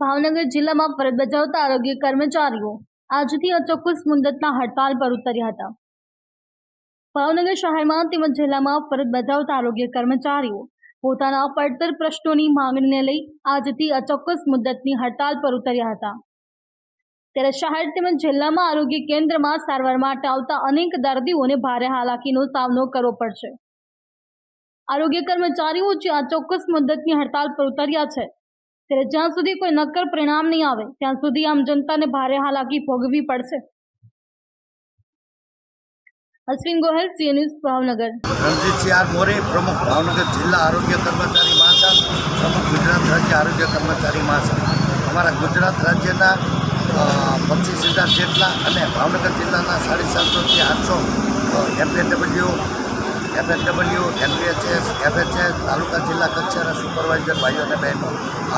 ભાવનગર જિલ્લામાં ફરજ બજાવતા આરોગ્ય કર્મચારીઓ આજથી અચોક્કસ મુદતના હડતાલ પર ઉતર્યા હતા. ભાવનગર શહેરમાં તેમજ જિલ્લામાં ફરજ બજાવતા આરોગ્ય કર્મચારીઓ પોતાના પડતર પ્રશ્નોની માંગણીને લઈ આજથી અચોક્કસ મુદતની હડતાલ પર ઉતર્યા હતા. ત્યારે શહેર તેમજ જિલ્લામાં આરોગ્ય કેન્દ્રમાં સારવાર માટે આવતા અનેક દર્દીઓને ભારે હાલાકીનો સામનો કરવો પડશે. આરોગ્ય કર્મચારીઓ જે આ ચોક્કસ મુદતની હડતાલ પર ઉતર્યા છે ત્યારે જ્યાં સુધી કોઈ નક્કર પરિણામ નહીં આવે, ત્યાં સુધી આમ જનતાને ભારે હાલાકી ભોગવવી પડશે. Ashwin Gohel CA news Bhavnagar. Ranjitsinh R More, પ્રમુખ ભાવનગર જિલ્લા આરોગ્ય કર્મચારી મહાસંઘ, પ્રમુખ ગુજરાત રાજ્ય આરોગ્ય કર્મચારી મહાસંઘ. અમારા ગુજરાત રાજ્યના પચીસ હજાર જેટલા અને ભાવનગર જિલ્લાના સાડી સાતસોથી આઠસો એફએડબલ્યુ એફએડબલ્યુ એનપીએચએસ એફએચએસ, તાલુકા જિલ્લા કક્ષાના સુપરવાઇઝર ભાઈઓ અને બહેનો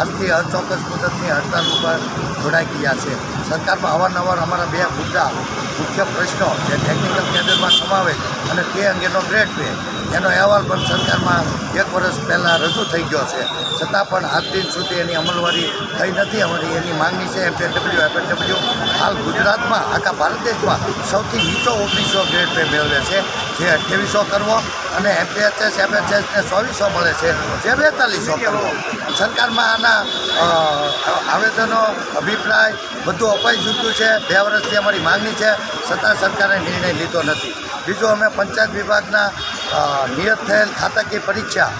આજથી અચોક્કસ મુદતની હડતાલ ઉપર જોડાઈ ગયા છે. સરકારમાં અવારનવાર અમારા બે મુદ્દા, મુખ્ય પ્રશ્નો જે ટેકનિકલ કેડરમાં સમાવેશ અને તે અંગેનો ગ્રેડ પે એનો અહેવાલ પણ સરકારમાં એક વર્ષ પહેલાં રજૂ થઈ ગયો છે. છતાં પણ આજ દિન સુધી એની અમલવારી થઈ નથી. અમારી એની માંગણી છે એફએડબલ્યુ એફએડબલ્યુ હાલ ગુજરાતમાં, આખા ભારત દેશમાં સૌથી નીચો ઓગણીસો ગ્રેડ પે મેળવે છે. જે અઠ્યાવીસો કરવો અને એમપીએચએસ એમએચએસને ચોવીસો મળે છે, જે બેતાલીસો સરકારમાં આના આવેદનો, અભિપ્રાય બધું અપાઈ ચૂક્યું છે. બે વર્ષથી અમારી માંગણી છે. છતાં સરકારે નિર્ણય લીધો નથી. બીજું અમે પંચાયત વિભાગના નિયત થયેલ ખાતાકીય પરીક્ષા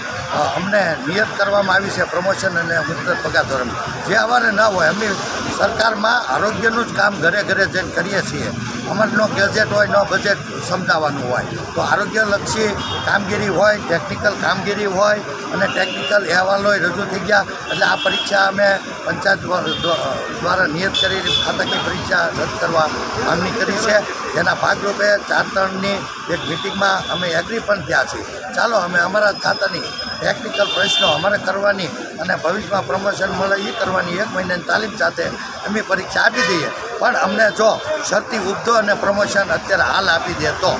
અમને નિયત કરવામાં આવી છે, પ્રમોશન અને મુદ્દત પગાર ધોરણ જે આવવાને ન હોય, અમે સરકારમાં આરોગ્યનું જ કામ ઘરે ઘરે જઈને કરીએ છીએ. અમારનો ગેજેટ હોય ન બજેટ સમજાવવાનું હોય. તો આરોગ્યલક્ષી કામગીરી હોય ટેકનિકલ કામગીરી હોય અને ટેકનિકલ અહેવાલો રજૂ થઈ ગયા. એટલે આ પરીક્ષા અમે પંચાયત દ્વા- દ્વા- દ્વારા નિયત કરી, ખાતાકીય પરીક્ષા રદ કરવા માંગણી કરી છે. જેના ભાગરૂપે ત્રણની એક મિટિંગમાં અમે એગ્રી પણ થયા છીએ. ચાલો, અમે અમારા ખાતાની ટેકનિકલ પ્રશ્નો અમારે કરવાની અને ભવિષ્યમાં પ્રમોશન મળે એ કરવાની એક મહિનાની તાલીમ સાથે અમે પરીક્ષા આપી દઈએ. પણ અમને જો શરતી ઉપધો અને પ્રમોશન અત્યારે હાલ આપી દે તો